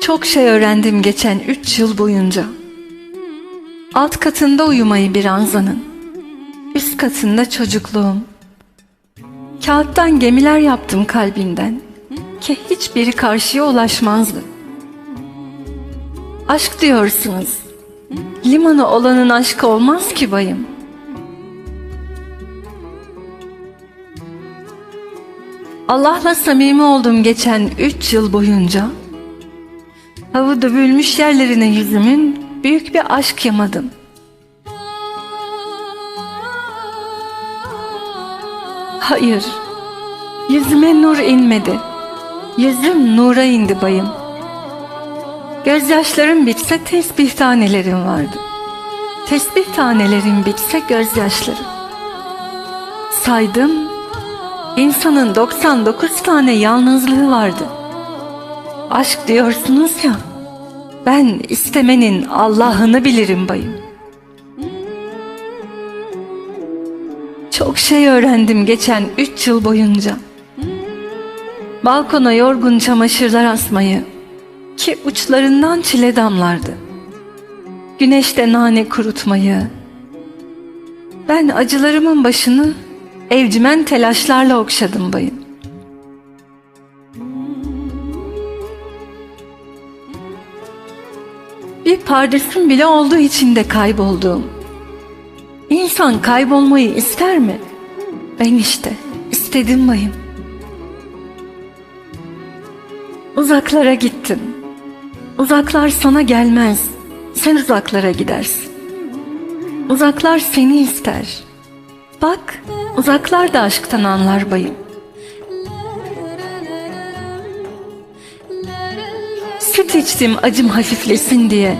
Çok şey öğrendim geçen üç yıl boyunca. Alt katında uyumayı bir anzanın. Üst katında çocukluğum. Kağıttan gemiler yaptım kalbinden. Ki hiçbiri karşıya ulaşmazdı. Aşk diyorsunuz. Limanı olanın aşkı olmaz ki bayım. Allah'la samimi oldum geçen üç yıl boyunca. Havı dövülmüş yerlerine yüzümün büyük bir aşk yamadım. Hayır, yüzüme nur inmedi. Yüzüm nura indi bayım. Gözyaşlarım bitse tesbih tanelerim vardı. Tesbih tanelerim bitse gözyaşlarım. Saydım, insanın 99 tane yalnızlığı vardı. Aşk diyorsunuz ya, ben istemenin Allah'ını bilirim bayım. Çok şey öğrendim geçen üç yıl boyunca. Balkona yorgun çamaşırlar asmayı ki uçlarından çile damlardı. Güneşte nane kurutmayı. Ben acılarımın başını evcimen telaşlarla okşadım bayım. Bir pardesüm bile olduğu için de kaybolduğum. İnsan kaybolmayı ister mi? Ben işte istedim bayım. Uzaklara gittim. Uzaklar sana gelmez. Sen uzaklara gidersin. Uzaklar seni ister. Bak, uzaklar da aşktan anlar bayım. Süt içtim acım hafiflesin diye.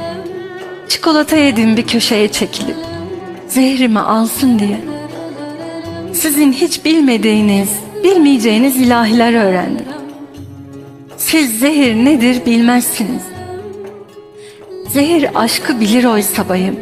Çikolata yedim bir köşeye çekilip. Zehrimi alsın diye. Sizin hiç bilmediğiniz, bilmeyeceğiniz ilahiler öğrendim. Siz zehir nedir bilmezsiniz. Zehir aşkı bilir oysa bayım.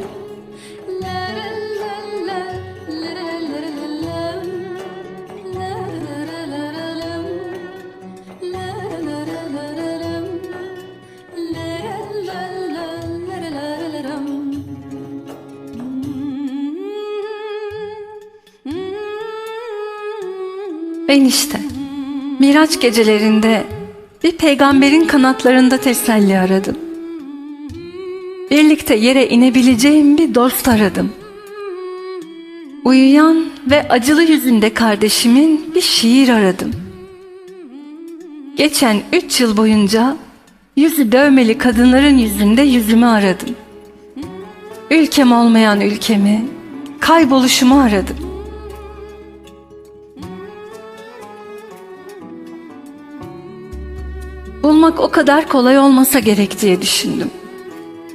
Ben işte Miraç gecelerinde bir peygamberin kanatlarında teselli aradım. Birlikte yere inebileceğim bir dost aradım. Uyuyan ve acılı yüzünde kardeşimin bir şiir aradım. Geçen üç yıl boyunca yüzü dövmeli kadınların yüzünde yüzümü aradım. Ülkem olmayan ülkemi, kayboluşumu aradım. Bulmak o kadar kolay olmasa gerek diye düşündüm.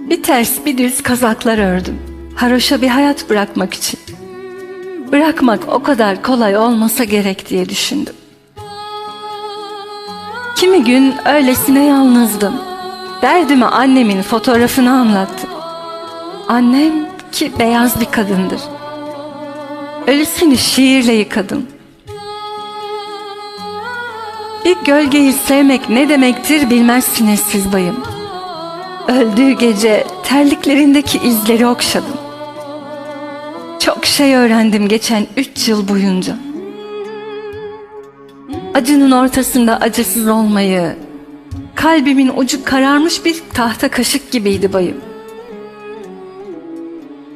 Bir ters bir düz kazaklar ördüm. Haroşa bir hayat bırakmak için. Bırakmak o kadar kolay olmasa gerek diye düşündüm. Kimi gün öylesine yalnızdım. Derdimi annemin fotoğrafını anlattım. Annem ki beyaz bir kadındır. Ölüsünü şiirle yıkadım. Bir gölgeyi sevmek ne demektir bilmezsiniz siz bayım. Öldüğü gece terliklerindeki izleri okşadım. Çok şey öğrendim geçen üç yıl boyunca. Acının ortasında acısız olmayı, kalbimin ucu kararmış bir tahta kaşık gibiydi bayım.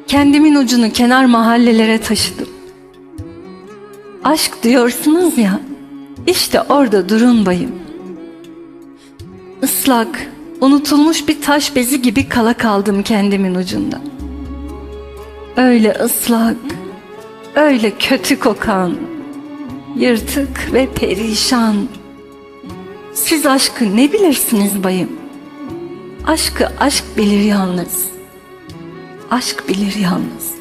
Kendimin ucunu kenar mahallelere taşıdım. Aşk diyorsunuz ya, işte orada durun bayım. Islak, unutulmuş bir taş bezi gibi kala kaldım kendimin ucunda. Öyle ıslak, öyle kötü kokan, yırtık ve perişan. Siz aşkı ne bilirsiniz bayım? Aşkı aşk bilir yalnız. Aşk bilir yalnız.